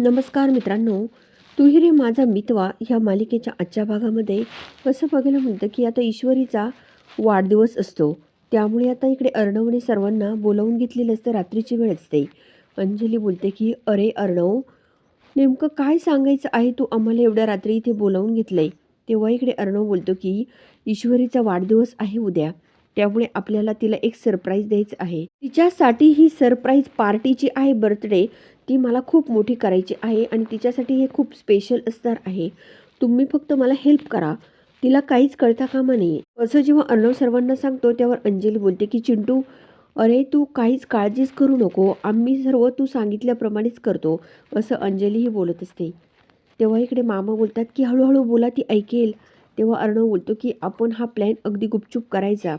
नमस्कार मित्रांनो. तुहिरे रे माझा मितवा ह्या मालिकेच्या आजच्या भागामध्ये असं बघायला मिळतं की आता ईश्वरीचा वाढदिवस असतो. त्यामुळे आता इकडे अर्णवने सर्वांना बोलावून घेतलेलं असतं रात्रीची वेळ असते. अंजली बोलते की अरे अर्णव नेमकं काय सांगायचं आहे तू आम्हाला एवढ्या रात्री इथे बोलावून घेतलंय? तेव्हा इकडे अर्णव बोलतो की ईश्वरीचा वाढदिवस आहे उद्या. त्यामुळे आपल्याला तिला एक सरप्राईज द्यायचं आहे. तिच्यासाठी ही सरप्राईज पार्टीची आहे बर्थडे ती मला खूप मोठी करायची आहे आणि तिच्यासाठी हे खूप स्पेशल असणार आहे. तुम्ही फक्त मला हेल्प करा. तिला काहीच कळता कामा नाही असं जेव्हा अर्णव सर्वांना सांगतो त्यावर अंजली बोलते की चिंटू अरे तू काहीच काळजीच करू नको. आम्ही सर्व तू सांगितल्याप्रमाणेच करतो. असं अंजलीही बोलत असते. तेव्हा इकडे मामा बोलतात की हळूहळू बोला ती ऐकेल. तेव्हा अर्णव बोलतो की आपण हा प्लॅन अगदी गुपचूप करायचा.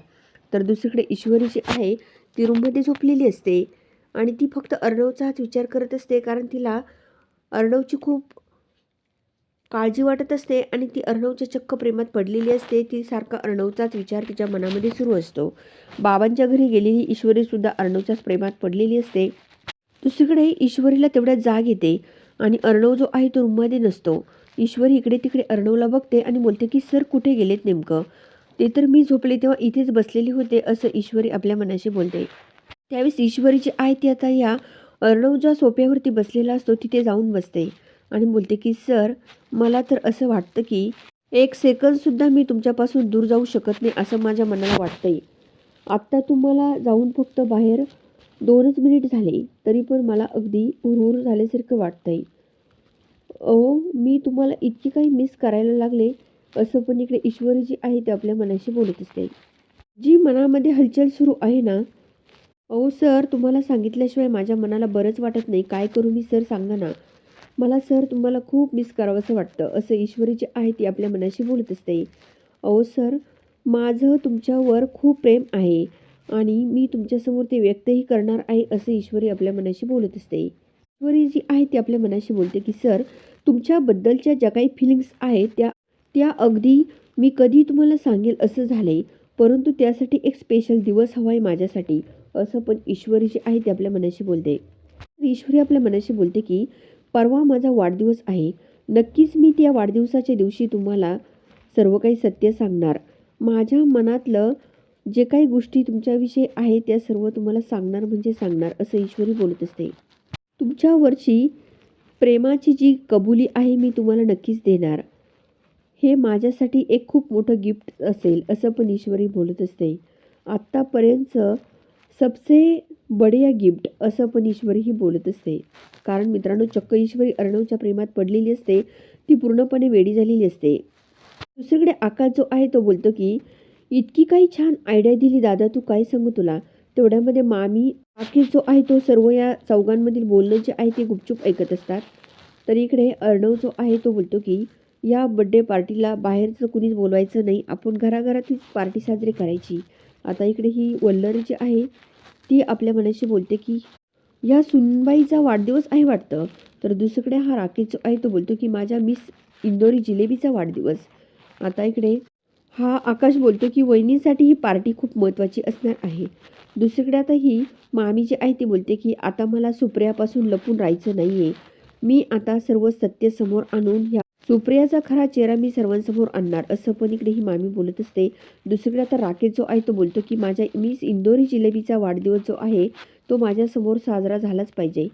तर दुसरीकडे ईश्वरी जी आहे. ती रूममध्ये झोपलेली असते. आणि ती फक्त अर्णवचाच विचार करत असते कारण तिला अर्णवची खूप काळजी वाटत असते आणि ती अर्णवच्या चक्क प्रेमात पडलेली असते. ती सारखा अर्णवचाच विचार तिच्या मनामध्ये सुरू असतो. बाबांच्या घरी गेलेली ईश्वरीसुद्धा अर्णवच्याच प्रेमात पडलेली असते. दुसरीकडे ईश्वरीला तेवढ्यात जाग येते आणि अर्णव जो आहे तो रूममध्ये नसतो. ईश्वरी इकडे तिकडे अर्णवला बघते आणि बोलते की सर कुठे गेलेत नेमकं? ते तर मी झोपले तेव्हा इथेच बसलेली होते असं ईश्वरी आपल्या मनाशी बोलते. त्यावेळेस ईश्वरी जी आहे ती आता या अर्णव ज्या सोप्यावरती बसलेला असतो तिथे जाऊन बसते. आणि बोलते की सर मला तर असं वाटतं की एक सेकंदसुद्धा मी तुमच्यापासून दूर जाऊ शकत नाही असं माझ्या मनाला वाटतंय. आत्ता तुम्हाला जाऊन फक्त बाहेर दोनच मिनिट झाले तरी पण मला अगदी हुरहुर झाल्यासारखं वाटतंय. अहो मी तुम्हाला इतकी काही मिस करायला लागले असं पण इकडे ईश्वरी जी आहे ते आपल्या मनाशी बोलत असते. जी मनामध्ये हलचल सुरू आहे ना अहो सर तुम्हाला सांगितल्याशिवाय माझ्या मनाला बरंच वाटत नाही. काय करू मी सर सांगा ना. मला सर तुम्हाला खूप मिस करावंसं वाटतं. असं ईश्वरी जी आहे ती आपल्या मनाशी बोलत असते. अहो सर माझं तुमच्यावर खूप प्रेम आहे आणि मी तुमच्यासमोर ते व्यक्तही करणार आहे असं ईश्वरी आपल्या मनाशी बोलत असते. ईश्वरी जी आहे ती आपल्या मनाशी बोलते की सर तुमच्याबद्दलच्या ज्या काही फिलिंग्स आहेत त्या त्या अगदी मी कधी तुम्हाला सांगेल असं झालं आहे परंतु त्यासाठी एक स्पेशल दिवस हवा आहे माझ्यासाठी असं पण ईश्वरी जी आहे ती आपल्या मनाशी बोलते. ईश्वरी आपल्या मनाशी बोलते की परवा माझा वाढदिवस आहे. नक्कीच मी त्या वाढदिवसाच्या दिवशी तुम्हाला सर्व काही सत्य सांगणार. माझ्या मनातलं जे काही गोष्टी तुमच्याविषयी आहे त्या सर्व तुम्हाला सांगणार म्हणजे सांगणार असं ईश्वरी बोलत असते. तुमच्यावरची प्रेमाची जी कबुली आहे मी तुम्हाला नक्कीच देणार. हे माझ्यासाठी एक खूप मोठं गिफ्ट असेल असं पण ईश्वरी बोलत असते. आत्तापर्यंत सबसे बढिया गिफ्ट असं पण ईश्वरी ही बोलत असते. कारण मित्रांनो चक्क ईश्वरी अर्णवच्या प्रेमात पडलेली असते ती पूर्णपणे वेडी झालेली असते. दुसरीकडे आकाश जो आहे तो बोलतो की इतकी काही छान आयडिया दिली दादा तू काय सांगू तुला? तेवढ्यामध्ये मामी आखिर जो आहे तो सर्व या चौघांमधील बोलणं जे आहे ते गुपचूप ऐकत असतात. तर इकडे अर्णव जो आहे तो बोलतो की या बड्डे पार्टीला बाहेरचं कुणीच बोलवायचं नाही. आपण घराघरातच पार्टी साजरी करायची. आता इकडे ही वल्लरी जी आहे ती आपल्या मनाशी बोलते की या सुनबाईचा वाढदिवस आहे वाटतं. तर दुसरीकडे हा राकेश आहे तो बोलतो की माझ्या मिस इंदोरी जिलेबीचा वाढदिवस. आता इकडे हा आकाश बोलतो की वहिनींसाठी ही पार्टी खूप महत्त्वाची असणार आहे. दुसरीकडे आता ही मामी जी आहे ती बोलते की आता मला सुप्रियापासून लपून राहायचं नाही आहे मी आता सर्व सत्य समोर आणून ह्या सुप्रियाचा खरा चेहरा मी सर्वांसमोर आणणार असं पण इकडे ही मामी बोलत असते. दुसरीकडे आता राकेश जो आहे तो बोलतो की माझ्या मीस इंदोरी जिलेबीचा वाढदिवस जो आहे तो माझ्यासमोर साजरा झालाच पाहिजे.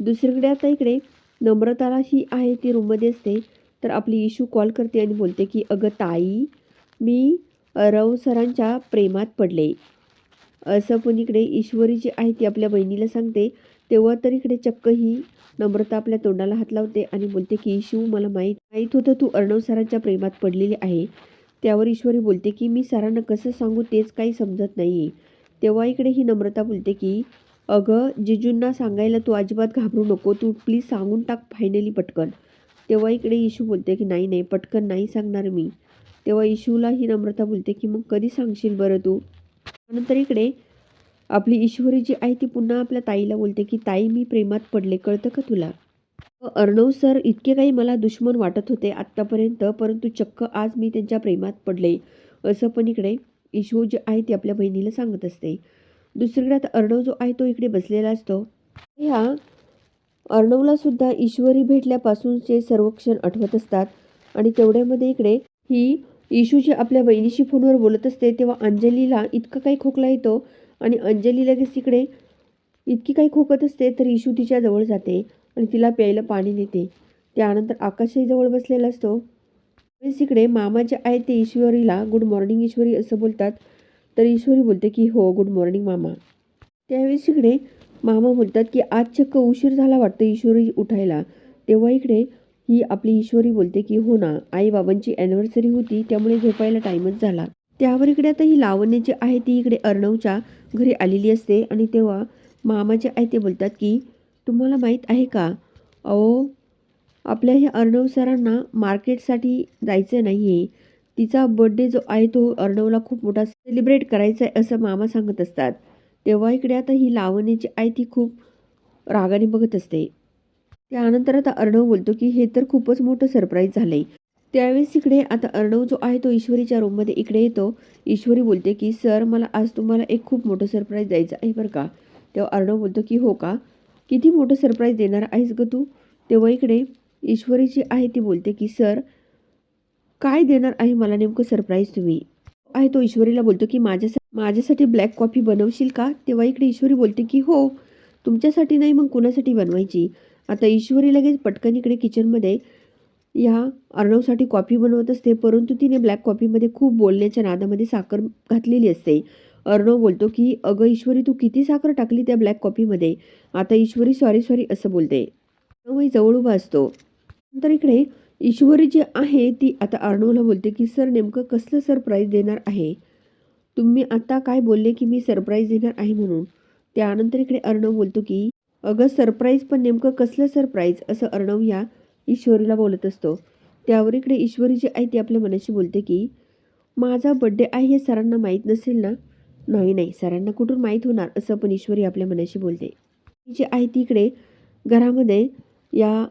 दुसरीकडे आता इकडे नम्रताला ही आहे ती रूममध्ये असते. तर आपली इशू कॉल करते आणि बोलते की अगं ताई मी रव सरांच्या प्रेमात पडले. असं पण इकडे ईश्वरी जी आहे ती आपल्या बहिणीला सांगते. तेव्हा तर इकडे चक्क ही नम्रता आपल्या तोंडाला हात लावते आणि बोलते की इशू मला माहीत माहीत होतं तू अर्णव सरांच्या प्रेमात पडलेली आहे. त्यावर ईश्वरी बोलते की मी सरांना कसं सांगू तेच काही समजत नाही तेव्हा इकडे ही नम्रता बोलते की अगं जिजूंना सांगायला तू अजिबात घाबरू नको तू प्लीज सांगून टाक फायनली पटकन. तेव्हा इकडे इशू बोलते की नाही नाही पटकन नाही सांगणार मी. तेव्हा इशूला ही नम्रता बोलते की मग कधी सांगशील बरं तू? नंतर इकडे आपली ईश्वरी जी आहे ती पुन्हा आपल्या ताईला बोलते की ताई मी प्रेमात पडले. कळतं का तुला? अर्णव सर इतके काही मला दुश्मन वाटत होते आत्तापर्यंत परंतु चक्क आज मी त्यांच्या प्रेमात पडले. असं पण इकडे इशू जे आहे ती आपल्या बहिणीला सांगत असते. दुसरीकडे आता अर्णव जो आहे तो इकडे बसलेला असतो. ह्या अर्णवला सुद्धा ईश्वरी भेटल्यापासूनचे सर्व क्षण आठवत असतात. आणि तेवढ्यामध्ये इकडे ही इशूची आपल्या बहिणीशी फोनवर बोलत असते तेव्हा अंजलीला इतका काही खोकला येतो आणि अंजली लगेच इकडे इतकी काही खोकत असते तर इशू तिच्या जवळ जाते आणि तिला प्यायला पाणी देते. त्यानंतर आकाशही जवळ बसलेला असतो. त्यावेळेस इकडे मामा जे आहे ते ईश्वरीला गुड मॉर्निंग ईश्वरी असं बोलतात. तर ईश्वरी बोलते की हो गुड मॉर्निंग मामा. त्यावेळेस इकडे मामा बोलतात की आज चक्क उशीर झाला वाटतं ईश्वरी उठायला. तेव्हा इकडे ही आपली ईश्वरी बोलते की हो ना आई बाबांची ॲनिव्हर्सरी होती त्यामुळे झोपायला टाईमच झाला. त्यावर इकडे आता ही लावण्य जी आहे ती इकडे अर्णवच्या घरी आलेली असते. आणि तेव्हा मामा जे आहे ते बोलतात की तुम्हाला माहीत आहे का? अहो आपल्या ह्या अर्णव सरांना मार्केटसाठी जायचं नाही आहे तिचा बड्डे जो आहे तो अर्णवला खूप मोठा सेलिब्रेट करायचा आहे असं मामा सांगत असतात. तेव्हा इकडे आता ही लावणी जी आहे ती खूप रागाने बघत असते. त्यानंतर आता अर्णव बोलतो की हे तर खूपच मोठं सरप्राईज झालं आहे त्यावेळेस इकडे आता अर्णव जो आहे तो ईश्वरीच्या रूममध्ये इकडे येतो. ईश्वरी बोलते की सर मला आज तुम्हाला एक खूप मोठं सरप्राईज द्यायचं आहे बरं का. तेव्हा अर्णव बोलतो की हो का? किती मोठं सरप्राईज देणार आहेस ग तू? तेव्हा इकडे ईश्वरी जी आहे ती बोलते की सर काय देणार आहे मला नेमकं सरप्राईज तुम्ही? आहे तो ईश्वरीला बोलतो की माझ्यासाठी माझ्यासाठी ब्लॅक कॉफी बनवशील का? तेव्हा इकडे ईश्वरी बोलते की हो तुमच्यासाठी नाही मग कुणासाठी बनवायची? आता ईश्वरी लगेच पटकन इकडे किचनमध्ये ह्या अर्णवसाठी कॉफी बनवत असते परंतु तिने ब्लॅक कॉफीमध्ये खूप बोलण्याच्या नादामध्ये साखर घातलेली असते. अर्णव बोलतो की अगं ईश्वरी तू किती साखर टाकली त्या ब्लॅक कॉफीमध्ये आता ईश्वरी सॉरी सॉरी असं बोलते. अर्णवही जवळ उभा असतो. नंतर इकडे ईश्वरी जी आहे ती आता अर्णवला बोलते की सर नेमकं कसलं सरप्राईज देणार आहे? तुम्ही आता काय बोलले की मी सरप्राईज देणार आहे म्हणून? त्यानंतर इकडे अर्णव बोलतो की अगं सरप्राईज पण नेमकं कसलं सरप्राईज असं अर्णव या ईश्वरीला बोलत असतो. त्यावर इकडे ईश्वरी जी आहे ती आपल्या मनाशी बोलते की माझा बड्डे आहे हे सरांना माहीत नसेल ना? नाही नाही सरांना कुठून माहीत होणार? असं पण ईश्वरी आपल्या मनाशी बोलते. ती जी आहे ती इकडे घरामध्ये या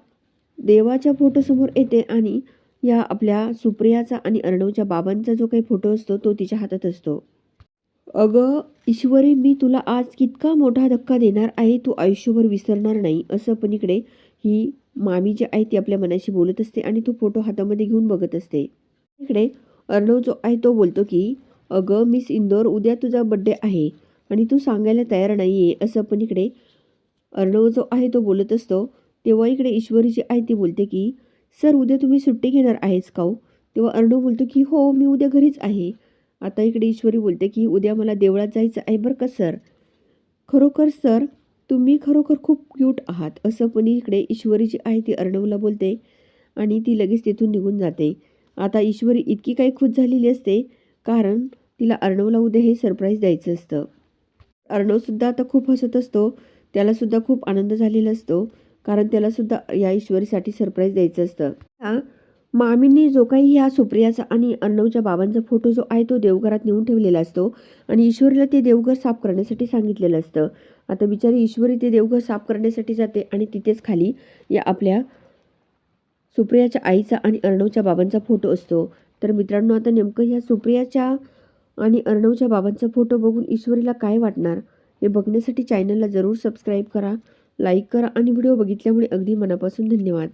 देवाच्या फोटोसमोर येते आणि या आपल्या सुप्रियाचा आणि अर्णवच्या बाबांचा जो काही फोटो असतो तो तिच्या हातात असतो. अगं ईश्वरी मी तुला आज कितका मोठा धक्का देणार आहे? तू आयुष्यभर विसरणार नाही. असं पण इकडे ही मामी जी आहे ती आपल्या मनाशी बोलत असते आणि तो फोटो हातामध्ये घेऊन बघत असते. इकडे अर्णव जो आहे तो बोलतो की अगं मिस इंदोर उद्या तुझा बड्डे आहे आणि तू सांगायला तयार नाही आहे असं पण इकडे अर्णव जो आहे तो बोलत असतो. तेव्हा इकडे ईश्वरी जी आहे ती बोलते की सर उद्या तुम्ही सुट्टी घेणार आहेस का हो? तेव्हा अर्णव बोलतो की हो मी उद्या घरीच आहे. आता इकडे ईश्वरी बोलते की उद्या मला देवळात जायचं आहे बरं का सर? खरोखर सर तुम्ही खरोखर खूप क्यूट आहात असं पण इकडे ईश्वरी जी आहे ती अर्णवला बोलते आणि ती लगेच तिथून निघून जाते. आता ईश्वरी इतकी काही खुश झालेली असते कारण तिला अर्णवला उद्या हे सरप्राईज द्यायचं असतं. अर्णवसुद्धा आता खूप हसत असतो त्यालासुद्धा खूप आनंद झालेला असतो कारण त्यालासुद्धा या ईश्वरीसाठी सरप्राईज द्यायचं असतं. हां मामींनी जो काही ह्या सुप्रियाचा आणि अर्णवच्या बाबांचा फोटो जो आहे तो देवघरात नेऊन ठेवलेला असतो. आणि ईश्वरीला ते देवघर साफ करण्यासाठी सांगितलेलं असतं. आता बिचारी ईश्वरी ते देवघर साफ करण्यासाठी जाते आणि तिथेच खाली या आपल्या सुप्रियाच्या आईचा आणि अर्णवच्या बाबांचा फोटो असतो. तर मित्रांनो आता नेमकं ह्या सुप्रियाच्या आणि अर्णवच्या बाबांचा फोटो बघून ईश्वरीला काय वाटणार हे बघण्यासाठी चॅनलला जरूर सबस्क्राईब करा लाईक करा आणि व्हिडिओ बघितल्यामुळे अगदी मनापासून धन्यवाद.